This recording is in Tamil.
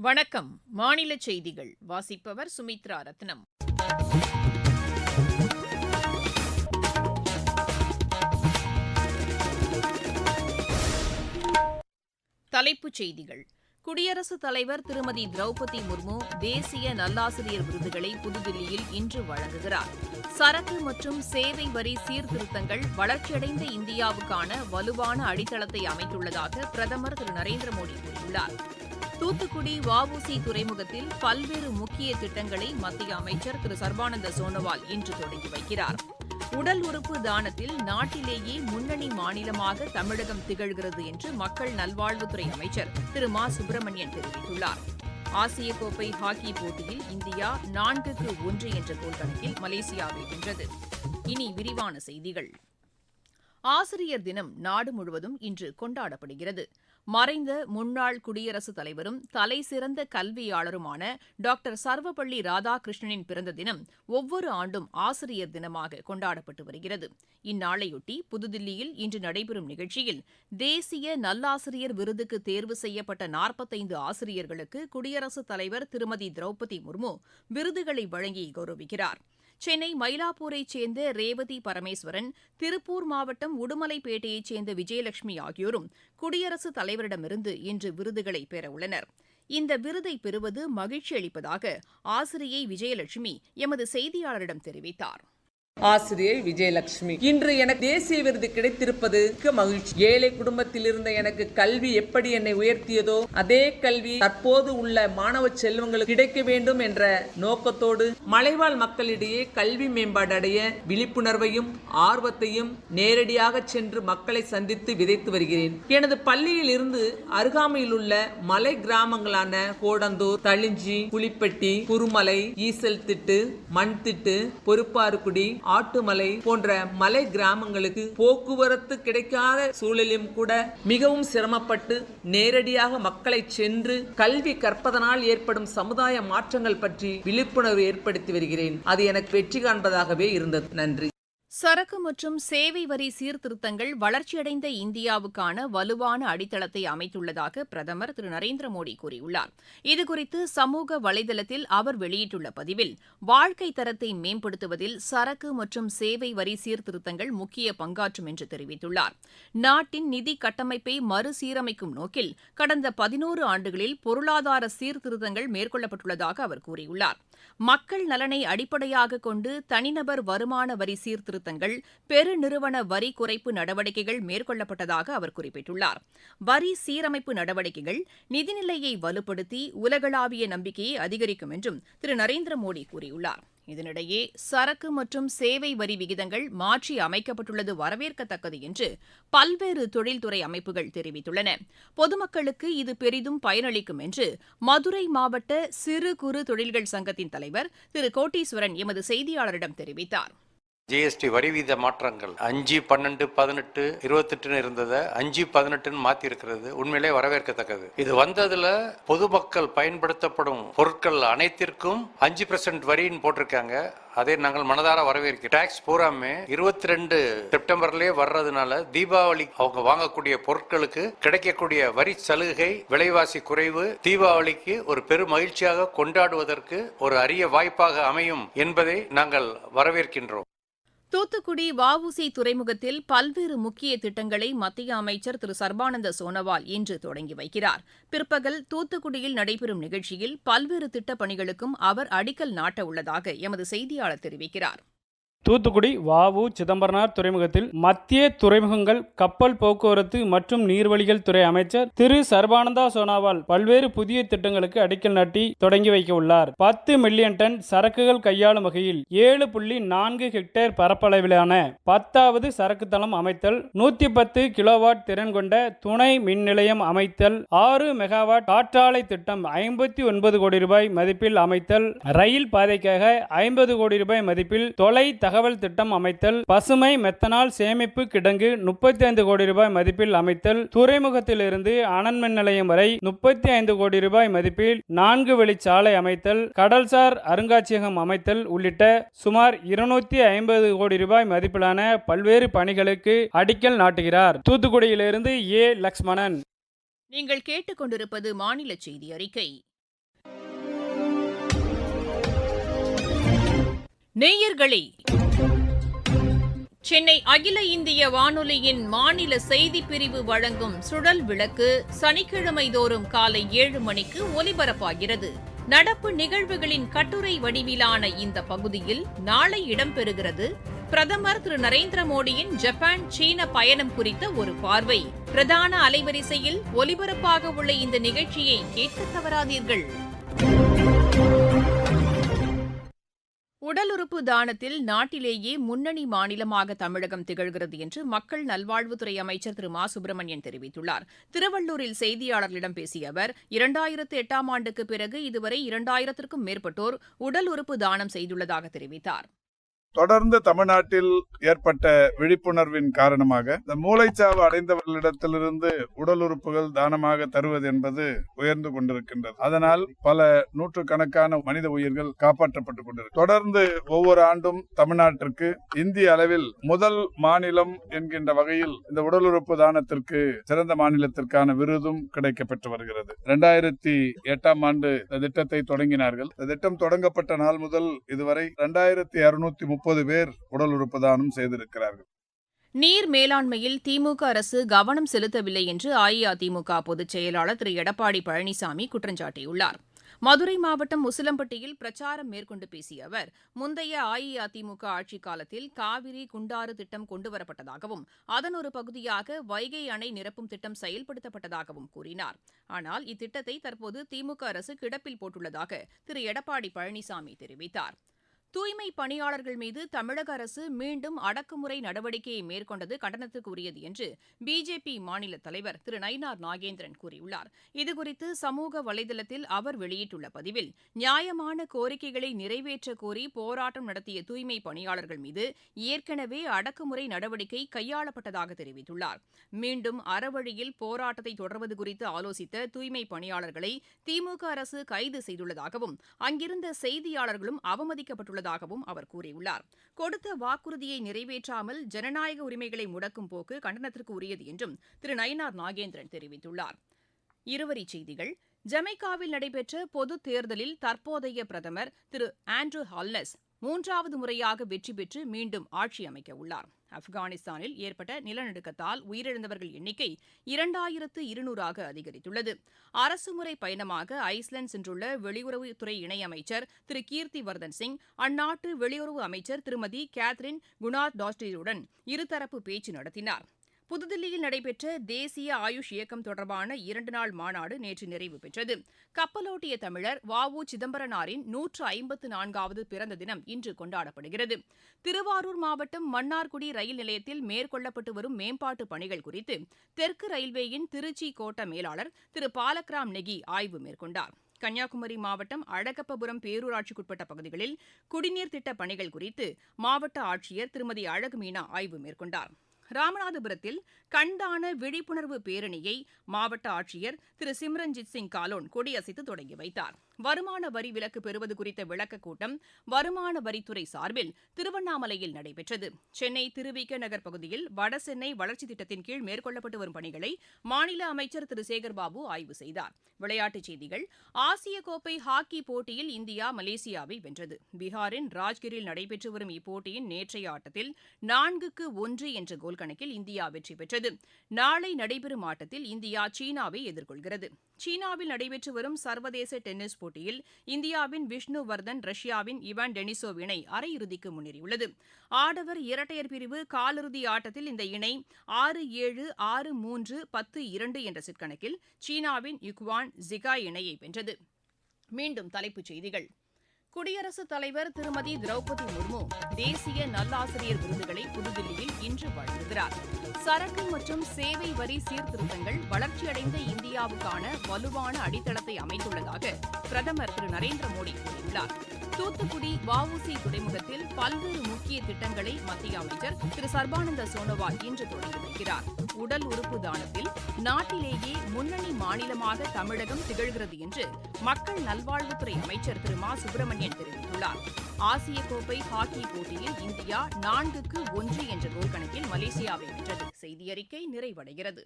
வணக்கம். மாநில செய்திகள். வாசிப்பவர் சுமித்ரா ரத்னம். தலைப்புச் செய்திகள். குடியரசுத் தலைவர் திருமதி திரௌபதி முர்மு தேசிய நல்லாசிரியர் விருதுகளை புதுதில்லியில் இன்று வழங்குகிறார். சரக்கு மற்றும் சேவை வரி சீர்திருத்தங்கள் வளர்ச்சியடைந்த இந்தியாவுக்கான வலுவான அடித்தளத்தை அமைத்துள்ளதாக பிரதமர் திரு நரேந்திர மோடி கூறியுள்ளார். தூத்துக்குடி வஉசி துறைமுகத்தில் பல்வேறு முக்கிய திட்டங்களை மத்திய அமைச்சர் திரு. சர்பானந்த சோனோவால் இன்று தொடங்கி வைக்கிறார். உடல் உறுப்பு தானத்தில் நாட்டிலேயே முன்னணி மாநிலமாக தமிழகம் திகழ்கிறது என்று மக்கள் நல்வாழ்வுத்துறை அமைச்சர் திரு. மா. சுப்பிரமணியன் தெரிவித்துள்ளார். ஆசிய கோப்பை ஹாக்கி போட்டியில் இந்தியா நான்குக்கு ஒன்று என்ற கோல் கணக்கில் மலேசியாவை வென்றது. இனி விரிவான செய்திகள். ஆசிரியர் தினம் நாடு முழுவதும் இன்று கொண்டாடப்படுகிறது. மறைந்த முன்னாள் குடியரசுத் தலைவரும் தலைசிறந்த கல்வியாளருமான டாக்டர் சர்வபள்ளி ராதாகிருஷ்ணனின் பிறந்த தினம் ஒவ்வொரு ஆண்டும் ஆசிரியர் தினமாக கொண்டாடப்பட்டு வருகிறது. இந்நாளையொட்டி புதுதில்லியில் இன்று நடைபெறும் நிகழ்ச்சியில் தேசிய நல்லாசிரியர் விருதுக்கு தேர்வு செய்யப்பட்ட நாற்பத்தைந்து ஆசிரியர்களுக்கு குடியரசுத் தலைவர் திருமதி திரௌபதி முர்மு விருதுகளை வழங்கி கௌரவிக்கிறார். சென்னை மயிலாப்பூரைச் சேர்ந்த ரேவதி பரமேஸ்வரன் திருப்பூர் மாவட்டம் உடுமலைப்பேட்டையைச் சேர்ந்த விஜயலட்சுமி ஆகியோரும் குடியரசுத் தலைவரிடமிருந்து இன்று விருதுகளை பெறவுள்ளனர். இந்த விருதை பெறுவது மகிழ்ச்சி அளிப்பதாக ஆசிரியை விஜயலட்சுமி எமது செய்தியாளரிடம் தெரிவித்தார். ஆசிரியை விஜயலட்சுமி. இன்று எனக்கு தேசிய விருது கிடைத்திருப்பது மகிழ்ச்சி. ஏழை குடும்பத்தில் இருந்த எனக்கு கல்வி எப்படி என்னை உயர்த்தியதோ அதே கல்வி தற்போது உள்ள மாணவ செல்வங்களுக்கு கிடைக்க வேண்டும் என்ற நோக்கத்தோடு மலைவாழ் மக்களிடையே கல்வி மேம்பாடு அடைய விழிப்புணர்வையும் ஆர்வத்தையும் நேரடியாக சென்று மக்களை சந்தித்து விதைத்து வருகிறேன். எனது பள்ளியில் இருந்து அருகாமையில் உள்ள மலை கிராமங்களான கோடந்தூர் தளிஞ்சி புலிப்பட்டி குருமலை ஈசல் திட்டு மண் திட்டு பொறுப்பாறுக்குடி ஆட்டுமலை போன்ற மலை கிராமங்களுக்கு போக்குவரத்து கிடைக்காத சூழலிலும் கூட மிகவும் சிரமப்பட்டு நேரடியாக மக்களை சென்று கல்வி கற்பதனால் ஏற்படும் சமுதாய மாற்றங்கள் பற்றி விழிப்புணர்வு ஏற்படுத்தி வருகிறேன். அது எனக்கு வெற்றி காண்பதாகவே இருந்தது. நன்றி. சரக்கு மற்றும் சேவை வரி சீர்திருத்தங்கள் வளர்ச்சியடைந்த இந்தியாவுக்கான வலுவான அடித்தளத்தை அமைத்துள்ளதாக பிரதமர் திரு. நரேந்திர மோடி கூறியுள்ளார். இதுகுறித்து சமூக வலைதளத்தில் அவர் வெளியிட்டுள்ள பதிவில் வாழ்க்கை தரத்தை மேம்படுத்துவதில் சரக்கு மற்றும் சேவை வரி சீர்திருத்தங்கள் முக்கிய பங்காற்றும் என்று தெரிவித்துள்ளார். நாட்டின் நிதி கட்டமைப்பை மறுசீரமைக்கும் நோக்கில் கடந்த பதினோரு ஆண்டுகளில் பொருளாதார சீர்திருத்தங்கள் மேற்கொள்ளப்பட்டுள்ளதாக அவர் கூறியுள்ளார். மக்கள் நலனை அடிப்படையாக கொண்டு தனிநபர் வருமான வரி சீர்திருத்த சீர்திருத்தங்கள் பெருநிறுவன வரி குறைப்பு நடவடிக்கைகள் மேற்கொள்ளப்பட்டதாக அவர் குறிப்பிட்டுள்ளார். வரி சீரமைப்பு நடவடிக்கைகள் நிதிநிலையை வலுப்படுத்தி உலகளாவிய நம்பிக்கையை அதிகரிக்கும் என்றும் திரு. நரேந்திர மோடி கூறியுள்ளார். இதனிடையே சரக்கு மற்றும் சேவை வரி விகிதங்கள் மாற்றி அமைக்கப்பட்டுள்ளது வரவேற்கத்தக்கது என்று பல்வேறு தொழில்துறை அமைப்புகள் தெரிவித்துள்ளன. பொதுமக்களுக்கு இது பெரிதும் பயனளிக்கும் என்று மதுரை மாவட்ட சிறு குறு தொழில்கள் சங்கத்தின் தலைவர் திரு. கோட்டீஸ்வரன் எமது செய்தியாளரிடம் தெரிவித்தார். ஜிஎஸ்டி வரி வீத மாற்றங்கள். அஞ்சு பன்னெண்டு பதினெட்டு இருபத்தெட்டுன்னு இருந்ததை அஞ்சு பதினெட்டுன்னு மாத்தி இருக்கிறது உண்மையிலே வரவேற்கத்தக்கது. இது வந்ததுல பொதுமக்கள் பயன்படுத்தப்படும் பொருட்கள் அனைத்திற்கும் அஞ்சு பெர்சன்ட் வரின்னு போட்டிருக்காங்க. அதை நாங்கள் மனதார வரவேற்கிறோம். டாக்ஸ் பூராமே இருபத்தி ரெண்டு செப்டம்பர்லயே வர்றதுனால தீபாவளி அவங்க வாங்கக்கூடிய பொருட்களுக்கு கிடைக்கக்கூடிய வரி சலுகை விலைவாசி குறைவு தீபாவளிக்கு ஒரு பெரும் மகிழ்ச்சியாக கொண்டாடுவதற்கு ஒரு அரிய வாய்ப்பாக அமையும் என்பதை நாங்கள் வரவேற்கின்றோம். தூத்துக்குடி வஉசி துறைமுகத்தில் பல்வேறு முக்கிய திட்டங்களை மத்திய அமைச்சர் திரு. சர்பானந்த சோனோவால் இன்று தொடங்கி வைக்கிறார். பிற்பகல் தூத்துக்குடியில் நடைபெறும் நிகழ்ச்சியில் பல்வேறு திட்டப் பணிகளுக்கும் அவர் அடிக்கல் நாட்டவுள்ளதாக எமது செய்தியாளர் தெரிவிக்கிறார். தூத்துக்குடி வாவு சிதம்பரனார் துறைமுகத்தில் மத்திய துறைமுகங்கள் கப்பல் போக்குவரத்து மற்றும் நீர்வழிகள் துறை அமைச்சர் திரு சர்பானந்தா சோனாவால் பல்வேறு புதிய திட்டங்களுக்கு அடிக்கல் நாட்டி தொடங்கி வைக்க உள்ளார். பத்து மில்லியன் டன் சரக்குகள் கையாளும் வகையில் ஏழு புள்ளி நான்கு ஹெக்டேர் பரப்பளவிலான பத்தாவது சரக்கு தளம் அமைத்தல் நூத்தி பத்து கிலோவாட் திறன் கொண்ட துணை மின் நிலையம் அமைத்தல் ஆறு மெகாவாட் காற்றாலை திட்டம் ஐம்பத்தி ஒன்பது கோடி ரூபாய் மதிப்பில் அமைத்தல் ரயில் பாதைக்காக ஐம்பது கோடி ரூபாய் மதிப்பில் தொலை தகவல் திட்டம் அமைத்தல் பசுமை மெத்தனால் சேமிப்பு கிடங்கு முப்பத்தி ஐந்து கோடி ரூபாய் மதிப்பில் அமைத்தல் துறைமுகத்திலிருந்து அனல் மின் நிலையம் வரை முப்பத்தி ஐந்து கோடி ரூபாய் மதிப்பில் நான்கு வழிச்சாலை அமைத்தல் கடல்சார் அருங்காட்சியகம் அமைத்தல் உள்ளிட்ட சுமார் இருநூத்தி ஐம்பது கோடி ரூபாய் மதிப்பிலான பல்வேறு பணிகளுக்கு அடிக்கல் நாட்டுகிறார். தூத்துக்குடியிலிருந்து ஏ. லக்ஷ்மணன். நீங்கள் கேட்டுக்கொண்டிருப்பது மாநில செய்தி அறிக்கை. நேயர்களே சென்னை அகில இந்திய வானொலியின் மாநில செய்திப் பிரிவு வழங்கும் சுழல் விளக்கு சனிக்கிழமை தோறும் காலை ஏழு மணிக்கு ஒலிபரப்பாகிறது. நடப்பு நிகழ்வுகளின் கட்டுரை வடிவிலான இந்த பகுதியில் நாளை இடம்பெறுகிறது. பிரதமர் திரு நரேந்திர மோடியின் ஜப்பான் சீன பயணம் குறித்த ஒரு பார்வை. பிரதான அலைவரிசையில் ஒலிபரப்பாக உள்ள இந்த நிகழ்ச்சியை கேட்க தவறாதீர்கள். உடல் உறுப்பு தானத்தில் நாட்டிலேயே முன்னணி மாநிலமாக தமிழகம் திகழ்கிறது என்று மக்கள் நல்வாழ்வுத்துறை அமைச்சர் திரு மா சுப்பிரமணியன் தெரிவித்துள்ளார். திருவள்ளூரில் செய்தியாளர்களிடம் பேசிய அவர் இரண்டாயிரத்து எட்டாம் ஆண்டுக்கு பிறகு இதுவரை இரண்டாயிரத்திற்கும் மேற்பட்டோர் உடல் உறுப்பு தானம் செய்துள்ளதாக தெரிவித்தார். தொடர்ந்து தமிழ்நாட்டில் ஏற்பட்ட விழிப்புணர்வின் காரணமாக இந்த மூளைச்சாவு அடைந்தவர்களிடத்திலிருந்து உடல் உறுப்புகள் தானமாக தருவது என்பது உயர்ந்து கொண்டிருக்கின்றது. அதனால் பல நூற்றுக்கணக்கான மனித உயிர்கள் காப்பாற்றப்பட்டுக் கொண்டிருக்கு. தொடர்ந்து ஒவ்வொரு ஆண்டும் தமிழ்நாட்டிற்கு இந்திய அளவில் முதல் மாநிலம் என்கின்ற வகையில் இந்த உடல் உறுப்பு தானத்திற்கு சிறந்த மாநிலத்திற்கான விருதும் கிடைக்கப்பெற்று வருகிறது. இரண்டாயிரத்தி எட்டாம் ஆண்டு இந்த திட்டத்தை தொடங்கினார்கள். இந்த திட்டம் தொடங்கப்பட்ட நாள் முதல் இதுவரை இரண்டாயிரத்தி அறுநூத்தி முப்பது பேர் உடல் உறுப்பு தானம் செய்திருக்கிறார்கள். நீர் மேலாண்மையில் திமுக அரசு கவனம் செலுத்தவில்லை என்று அஇஅதிமுக பொதுச் செயலாளர் திரு. எடப்பாடி பழனிசாமி குற்றம் சாட்டியுள்ளார். மதுரை மாவட்டம் உசிலம்பட்டியில் பிரச்சாரம் மேற்கொண்டு பேசிய அவர் முந்தைய அஇஅதிமுக ஆட்சிக் காலத்தில் காவிரி குண்டாறு திட்டம் கொண்டுவரப்பட்டதாகவும் அதன் ஒரு பகுதியாக வைகை அணை நிரப்பும் திட்டம் செயல்படுத்தப்பட்டதாகவும் கூறினார். ஆனால் இத்திட்டத்தை தற்போது திமுக அரசு கிடப்பில் போட்டுள்ளதாக திரு. எடப்பாடி பழனிசாமி தெரிவித்தார். தூய்மை பணியாளர்கள் மீது தமிழக அரசு மீண்டும் அடக்குமுறை நடவடிக்கையை மேற்கொண்டது கண்டனத்துக்கு உரியது என்று பிஜேபி மாநில தலைவர் திரு நயினார் நாகேந்திரன் கூறியுள்ளார். இதுகுறித்து சமூக வலைதளத்தில் அவர் வெளியிட்டுள்ள பதிவில் நியாயமான கோரிக்கைகளை நிறைவேற்ற கோரி போராட்டம் நடத்திய தூய்மை பணியாளர்கள் மீது ஏற்கனவே அடக்குமுறை நடவடிக்கை கையாளப்பட்டதாக தெரிவித்துள்ளார். மீண்டும் அறவழியில் போராட்டத்தை தொடர்வது குறித்து ஆலோசித்த தூய்மை பணியாளர்களை திமுக அரசு கைது செய்துள்ளதாகவும் அங்கிருந்த செய்தியாளர்களும் அவமதிக்கப்பட்டுள்ளதாகவும் அவர் கூறியுள்ளார். கொடுத்த வாக்குறுதியை நிறைவேற்றாமல் ஜனநாயக உரிமைகளை முடக்கும் போக்கு கண்டனத்திற்கு உரியது என்றும் திரு நயினார் நாகேந்திரன் தெரிவித்துள்ளார். இருவரிச் செய்திகள். ஜமைக்காவில் நடைபெற்ற பொதுத் தேர்தலில் தற்போதைய பிரதமர் திரு ஆண்ட்ரூ ஹால்னஸ் மூன்றாவது முறையாக வெற்றி பெற்று மீண்டும் ஆட்சி அமைக்க உள்ளார். ஆப்கானிஸ்தானில் ஏற்பட்ட நிலநடுக்கத்தால் உயிரிழந்தவர்கள் எண்ணிக்கை இரண்டாயிரத்து இருநூறாக அதிகரித்துள்ளது. அரசுமுறை பயணமாக ஐஸ்லாந்து சென்றுள்ள வெளியுறவுத்துறை இணையமைச்சர் திரு கீர்த்தி வர்தன் சிங் அந்நாட்டு வெளியுறவு அமைச்சர் திருமதி கேத்ரின் குனார் டாஸ்டியுடன் இருதரப்பு பேச்சு நடத்தினார். புதுதில்லியில் நடைபெற்ற தேசிய ஆயுஷ் இயக்கம் தொடர்பான இரண்டு நாள் மாநாடு நேற்று நிறைவு பெற்றது. கப்பலோட்டிய தமிழர் வ உ சிதம்பரனாரின் நூற்று ஐம்பத்து நான்காவது பிறந்த தினம் இன்று கொண்டாடப்படுகிறது. திருவாரூர் மாவட்டம் மன்னார்குடி ரயில் நிலையத்தில் மேற்கொள்ளப்பட்டு வரும் மேம்பாட்டு பணிகள் குறித்து தெற்கு ரயில்வேயின் திருச்சி கோட்ட மேலாளர் திரு பாலக்ராம் நெகி ஆய்வு மேற்கொண்டார். கன்னியாகுமரி மாவட்டம் அழகப்பபுரம் பேரூராட்சிக்குட்பட்ட பகுதிகளில் குடிநீர் திட்டப் பணிகள் குறித்து மாவட்ட ஆட்சியர் திருமதி அழகு மீனா ஆய்வு மேற்கொண்டார். ராமநாதபுரத்தில் கண்தான விழிப்புணர்வு பேரணியை மாவட்ட ஆட்சியர் திரு சிம்ரன்ஜித் சிங் காலோன் கொடியசைத்து தொடங்கி வைத்தார். வருமான வரி விலக்கு பெறுவது குறித்த விளக்கக் கூட்டம் வருமான வரித்துறை சார்பில் திருவண்ணாமலையில் நடைபெற்றது. சென்னை திருவிக நகர் பகுதியில் வடசென்னை வளர்ச்சித் திட்டத்தின் கீழ் மேற்கொள்ளப்பட்டு வரும் பணிகளை மாநில அமைச்சர் திரு சேகர்பாபு ஆய்வு செய்தார். விளையாட்டுச் செய்திகள் ஆசிய கோப்பை ஹாக்கி போட்டியில் இந்தியா மலேசியாவை வென்றது. பீகாரின் ராஜ்கிரில் நடைபெற்று வரும் இப்போட்டியின் நேற்றைய ஆட்டத்தில் நான்குக்கு ஒன்று என்ற கோல் கணக்கில் இந்தியா வெற்றி பெற்றது. நாளை நடைபெறும் ஆட்டத்தில் இந்தியா சீனாவை எதிர்கொள்கிறது. சீனாவில் நடைபெற்று வரும் சர்வதேச டென்னிஸ் போட்டியில் இந்தியாவின் விஷ்ணு வர்தன் ரஷ்யாவின் இவான் டெனிசோவ் இணை அரையிறுதிக்கு முன்னேறியுள்ளது. ஆடவர் இரட்டையர் பிரிவு காலிறுதி ஆட்டத்தில் இந்த இணை ஆறு ஏழு ஆறு மூன்று பத்து இரண்டு என்ற செட் கணக்கில் சீனாவின் யுக்வான் ஜிகா இணையை வென்றது. மீண்டும் தலைப்புச் செய்திகள். குடியரசுத் தலைவர் திருமதி திரௌபதி முர்மு தேசிய நல்லாசிரியர் விருதுகளை புதுதில்லியில் இன்று வழங்குகிறார் சரக்கு மற்றும் சேவை வரி சீர்திருத்தங்கள் வளர்ச்சியடைந்த இந்தியாவுக்கான வலுவான அடித்தளத்தை அமைத்துள்ளதாக பிரதமர் திரு. நரேந்திர மோடி கூறியுள்ளார். தூத்துக்குடி வஉசி துறைமுகத்தில் பல்வேறு முக்கிய திட்டங்களை மத்திய அமைச்சர் திரு. சர்பானந்த சோனோவால் இன்று தொடங்கி வைக்கிறார். உடல் உறுப்பு தானத்தில் நாட்டிலேயே முன்னணி மாநிலமாக தமிழகம் திகழ்கிறது என்று மக்கள் நல்வாழ்வுத்துறை அமைச்சர் திரு. மா. சுப்பிரமணியன் தெரிவித்துள்ளார் ஆசிய கோப்பை ஹாக்கி போட்டியில் இந்தியா நான்குக்கு ஒன்று என்ற கோல் கணக்கில் மலேசியாவை வென்றது. செய்தி நிறைவடைகிறது.